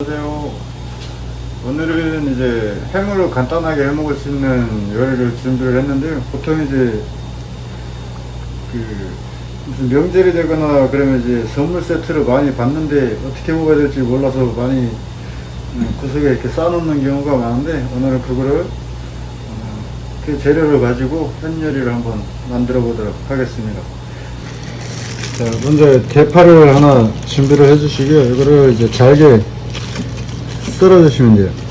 안녕하세요. 오늘은 이제 햄으로 간단하게 해 먹을 수 있는 요리를 준비를 했는데요. 보통 이제 그 무슨 명절이 되거나 그러면 이제 선물 세트를 많이 받는데 어떻게 먹어야 될지 몰라서 많이 음, 구석에 이렇게 쌓아놓는 경우가 많은데 오늘은 그거를 어, 그 재료를 가지고 햄 요리를 한번 만들어 보도록 하겠습니다. 자, 먼저 대파를 하나 준비를 해 주시고요. 이거를 이제 잘게 썰어주시면 돼요.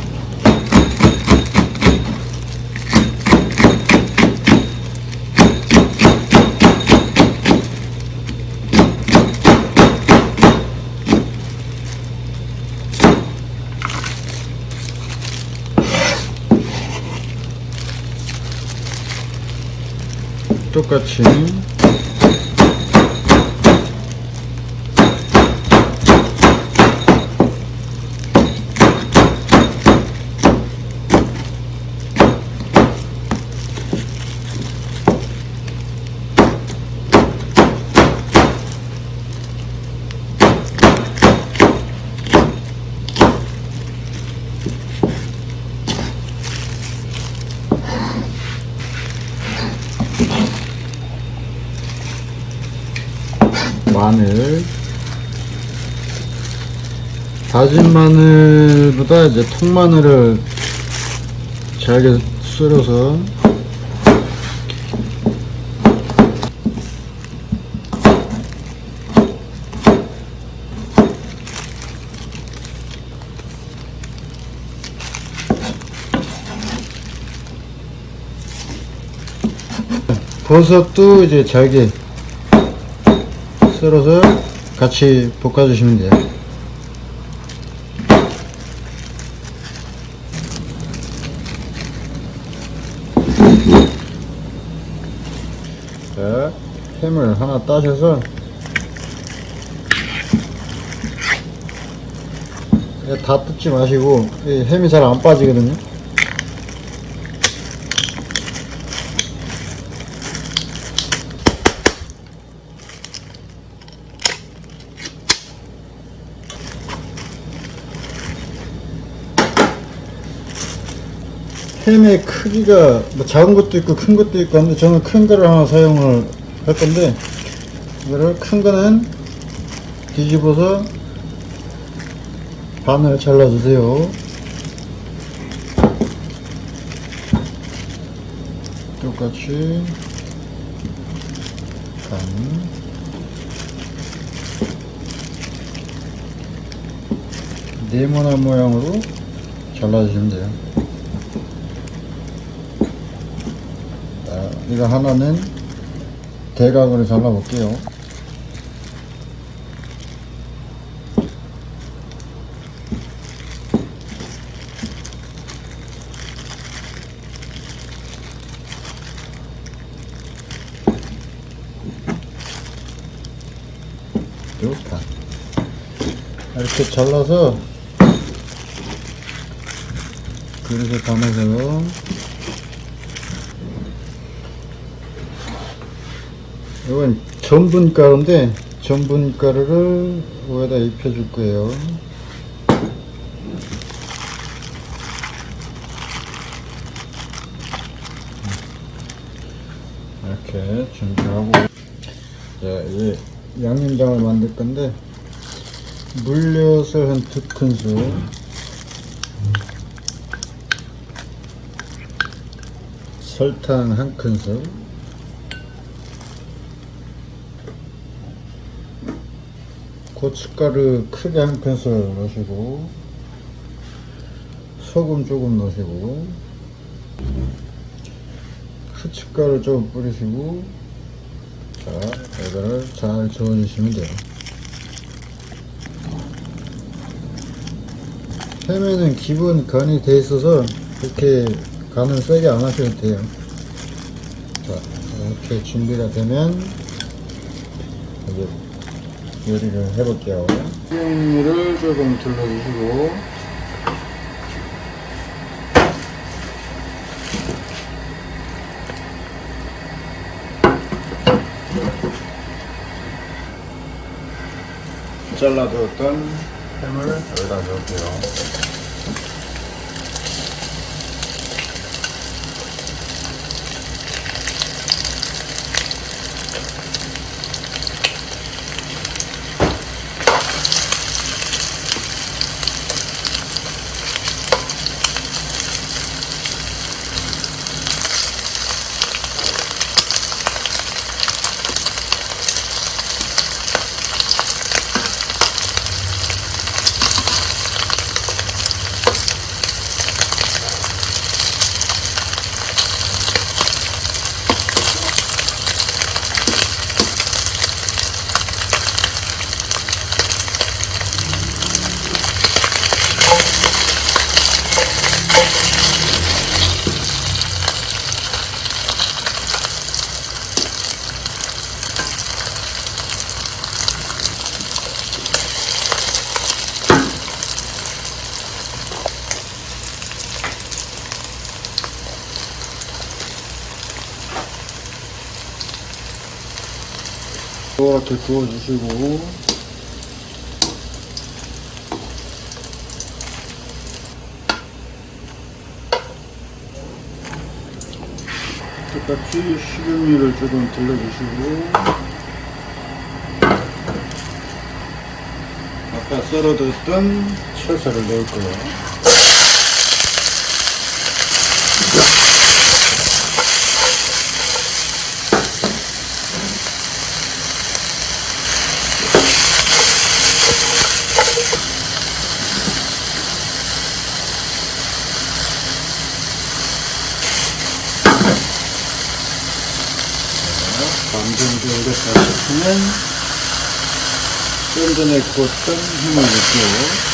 똑같이 마늘. 다진 마늘보다 이제 통마늘을 잘게 썰어서 버섯도 이제 잘게 썰어서 같이 볶아주시면 돼요. 자, 햄을 하나 따셔서 다 뜯지 마시고 이 햄이 잘 안 빠지거든요. 햄의 크기가 뭐 작은 것도 있고 큰 것도 있고 한데 저는 큰 거를 하나 사용을 할 건데 이거를 큰 거는 뒤집어서 반을 잘라주세요. 똑같이 반. 네모난 모양으로 잘라주시면 돼요 이거 하나는 대각으로 잘라볼게요. 좋다. 이렇게 잘라서 그릇에 담아서 이건 전분가루인데 전분가루를 위에다 입혀줄 거예요. 이렇게 준비하고. 자 이제 양념장을 만들 건데 물엿을 한 두 큰술. 설탕 한 큰술 고춧가루 크게 한 큰술 넣으시고 소금 조금 넣으시고 후춧가루 좀 뿌리시고 자 이거를 잘 저어주시면 돼요. 햄에는 기본 간이 돼 있어서 그렇게 간을 세게 안 하셔도 돼요. 자 이렇게 준비가 되면 이제 요리를 해볼게요. 물을 조금 둘러주시고 잘라두었던 햄을 여기다 넣을게요. 이렇게 구워주시고 똑같이 식용유를 조금 둘러주시고 아까 썰어뒀던 채소를 넣을 거예요. 하시면 좀 전에 구웠던 힘을 넣고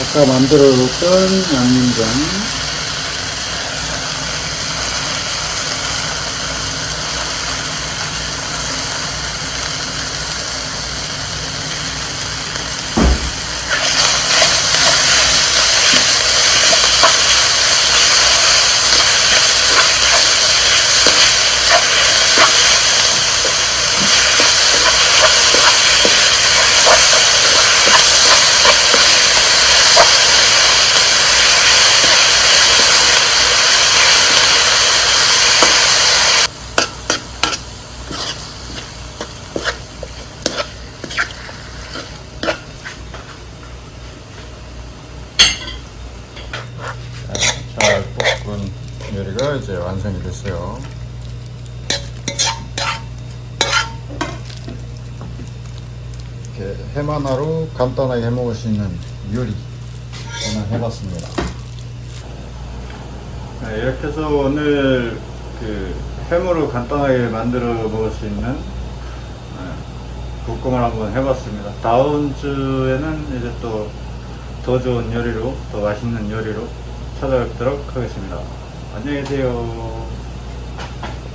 아까 만들어 놓던 양념장 잘 볶은 요리가 이제 완성이 됐어요. 이렇게 햄 하나로 간단하게 해 먹을 수 있는 요리 오늘 해봤습니다. 네, 이렇게 해서 오늘 그 햄으로 간단하게 만들어 먹을 수 있는 네, 볶음을 한번 해봤습니다. 다음 주에는 이제 또 더 좋은 요리로, 더 맛있는 요리로 찾아뵙도록 하겠습니다. 안녕히 계세요.